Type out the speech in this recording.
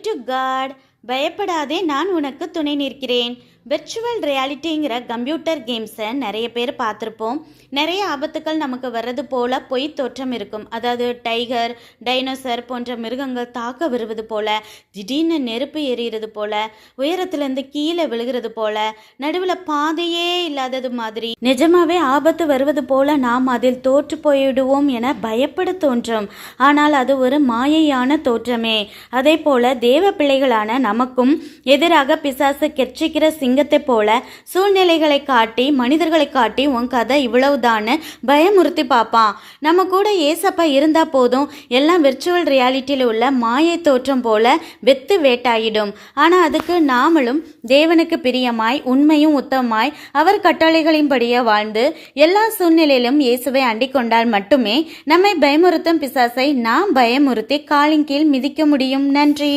To God பயப்படாதே நான் உனக்கு துணை நிற்கிறேன். விர்ச்சுவல் ரியாலிட்டிங்கிற கம்ப்யூட்டர் கேம்ஸை நிறைய பேர் பார்த்துருப்போம். நிறைய ஆபத்துக்கள் நமக்கு வர்றது போல் பொய் தோற்றம் இருக்கும். அதாவது டைகர் டைனோசர் போன்ற மிருகங்கள் தாக்க வருவது போல் திடீர்னு நெருப்பு எறிகிறது போல் உயரத்துலேருந்து கீழே விழுகிறது போல் நடுவில் பாதையே இல்லாதது மாதிரி நிஜமாவே ஆபத்து வருவது போல் நாம் அதில் தோற்று போயிடுவோம் என பயப்பட தோன்றும். ஆனால் அது ஒரு மாயையான தோற்றமே. அதே போல் தேவ பிள்ளைகளான நமக்கும் எதிராக பிசாசு கெர்ச்சிக்கிற சிங்கத்தை போல சூழ்நிலைகளை காட்டி மனிதர்களை காட்டி உன் கதை இவ்வளவுதான்னு பயமுறுத்தி பார்ப்பான். நம்ம கூட ஏசப்பா இருந்தா போதும் எல்லாம் விர்ச்சுவல் ரியாலிட்டியில் உள்ள மாயை தோற்றம் போல வெத்து வேட்டாயிடும். ஆனால் அதுக்கு நாமளும் தேவனுக்கு பிரியமாய் உண்மையும் உத்தமாய் அவர் கட்டளைகளின்படியே வாழ்ந்து எல்லா சூழ்நிலையிலும் இயேசுவை அண்டிக் கொண்டால் மட்டுமே நம்மை பயமுறுத்தும் பிசாசை நாம் பயமுறுத்தி காலின் கீழ் மிதிக்க முடியும். நன்றி.